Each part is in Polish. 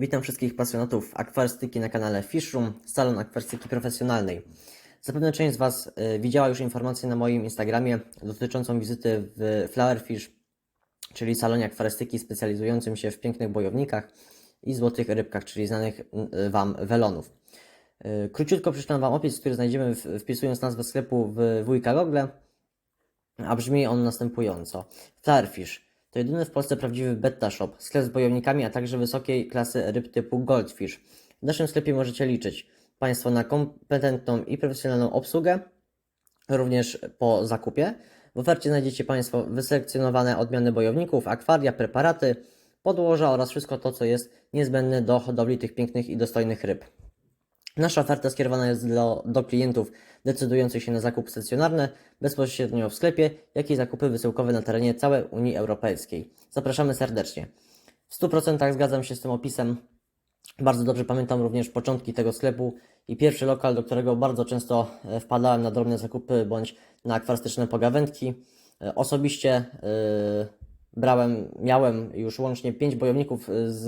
Witam wszystkich pasjonatów akwarystyki na kanale Fishroom, salon akwarystyki profesjonalnej. Zapewne część z Was y, widziała już informację na moim Instagramie dotyczącą wizyty w Flowerfish, czyli salonie akwarystyki specjalizującym się w pięknych bojownikach i złotych rybkach, czyli znanych y, Wam welonów. Y, Króciutko przeczytam Wam opis, który znajdziemy wpisując nazwę sklepu w wujka Google, a brzmi on następująco. Flowerfish to jedyny w Polsce prawdziwy betta shop, sklep z bojownikami, a także wysokiej klasy ryb typu Goldfish. W naszym sklepie możecie liczyć Państwo na kompetentną i profesjonalną obsługę, również po zakupie. W ofercie znajdziecie Państwo wyselekcjonowane odmiany bojowników, akwaria, preparaty, podłoża oraz wszystko to, co jest niezbędne do hodowli tych pięknych i dostojnych ryb. Nasza oferta skierowana jest do, do klientów decydujących się na zakup stacjonarny bezpośrednio w sklepie, jak i zakupy wysyłkowe na terenie całej Unii Europejskiej. Zapraszamy serdecznie. W 100% zgadzam się z tym opisem. Bardzo dobrze pamiętam również początki tego sklepu i pierwszy lokal, do którego bardzo często e, wpadałem na drobne zakupy bądź na akwarystyczne pogawędki. E, Osobiście e, brałem, miałem już łącznie 5 bojowników z,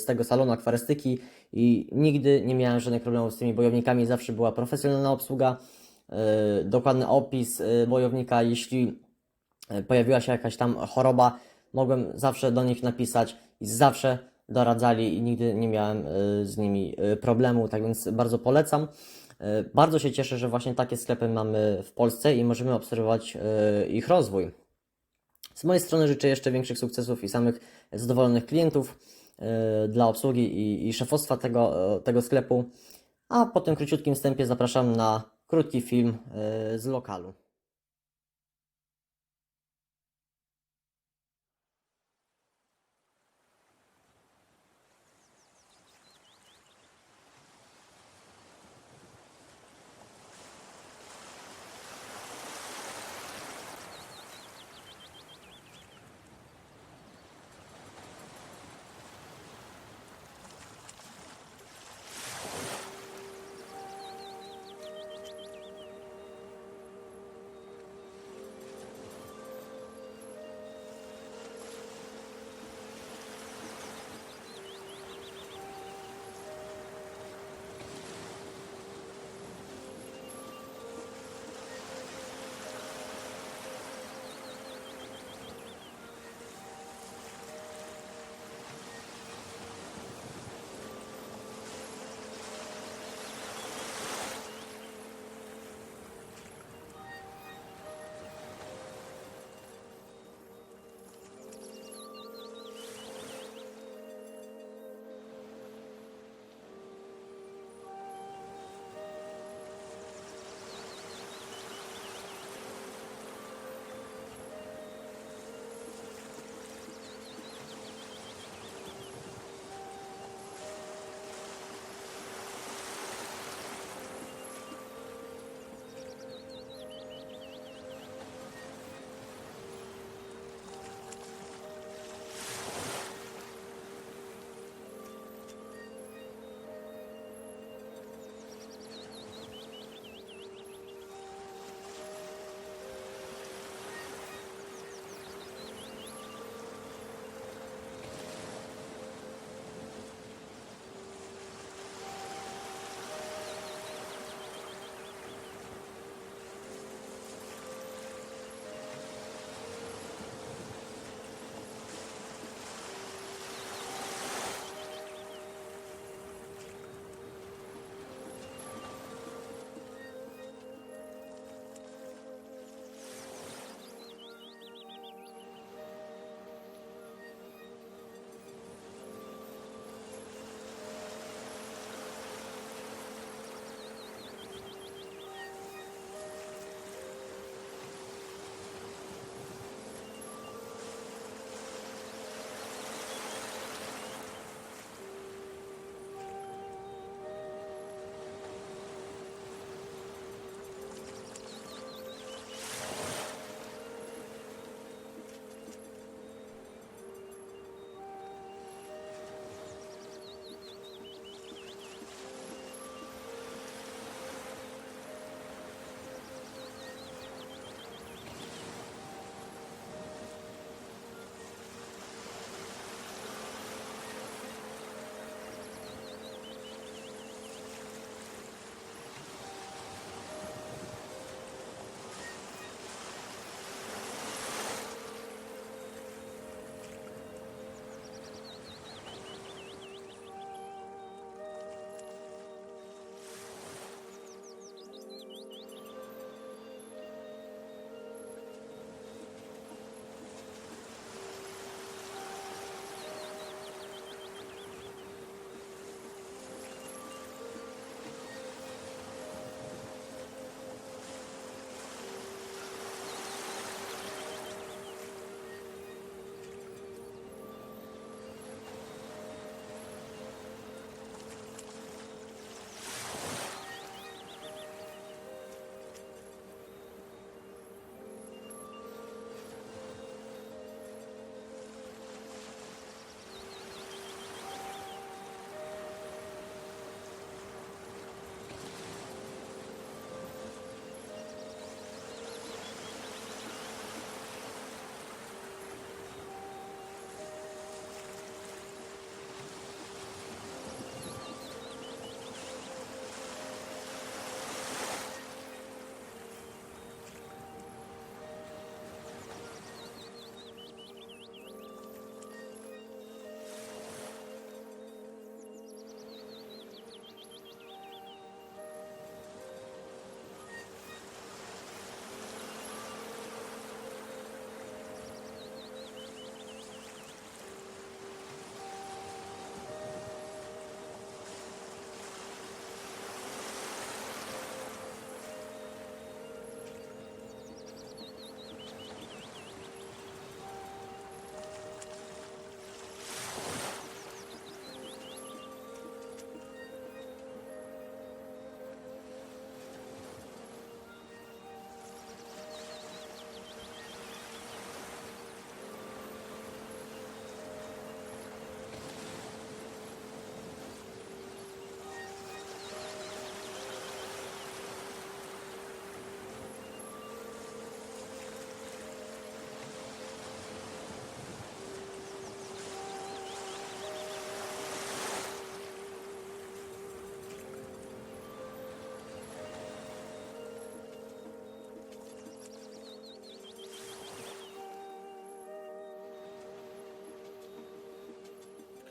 z tego salonu akwarystyki i nigdy nie miałem żadnych problemów z tymi bojownikami. Zawsze była profesjonalna obsługa, e, dokładny opis e, bojownika. Jeśli e, pojawiła się jakaś tam choroba, mogłem zawsze do nich napisać i zawsze doradzali i nigdy nie miałem e, z nimi e, problemu, tak więc bardzo polecam. E, Bardzo się cieszę, że właśnie takie sklepy mamy w Polsce i możemy obserwować ich rozwój. Z mojej strony życzę jeszcze większych sukcesów i samych zadowolonych klientów e, dla obsługi i, i szefostwa tego, e, tego sklepu. A po tym króciutkim wstępie zapraszam na krótki film e, z lokalu.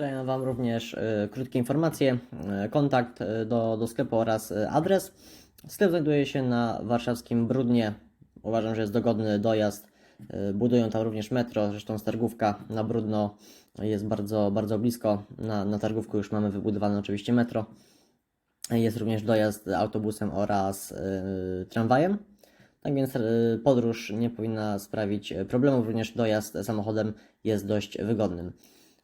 Tutaj Wam również e, krótkie informacje, e, kontakt e, do, do sklepu oraz e, adres. Sklep znajduje się na warszawskim Brudnie. Uważam, że jest dogodny dojazd. E, Budują tam również metro, zresztą Stargówka na Brudno jest bardzo, bardzo blisko. Na, na Targówku już mamy wybudowane oczywiście metro. Jest również dojazd autobusem oraz y, tramwajem. Tak więc y, podróż nie powinna sprawić y, problemów, również dojazd samochodem jest dość wygodnym.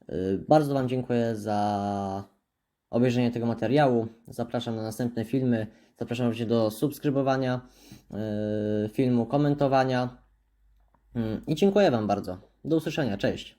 Y, bardzo Wam dziękuję za obejrzenie tego materiału. Zapraszam na następne filmy. Zapraszam również do subskrybowania y, filmu, komentowania. Mm, I dziękuję Wam bardzo. Do usłyszenia. Cześć.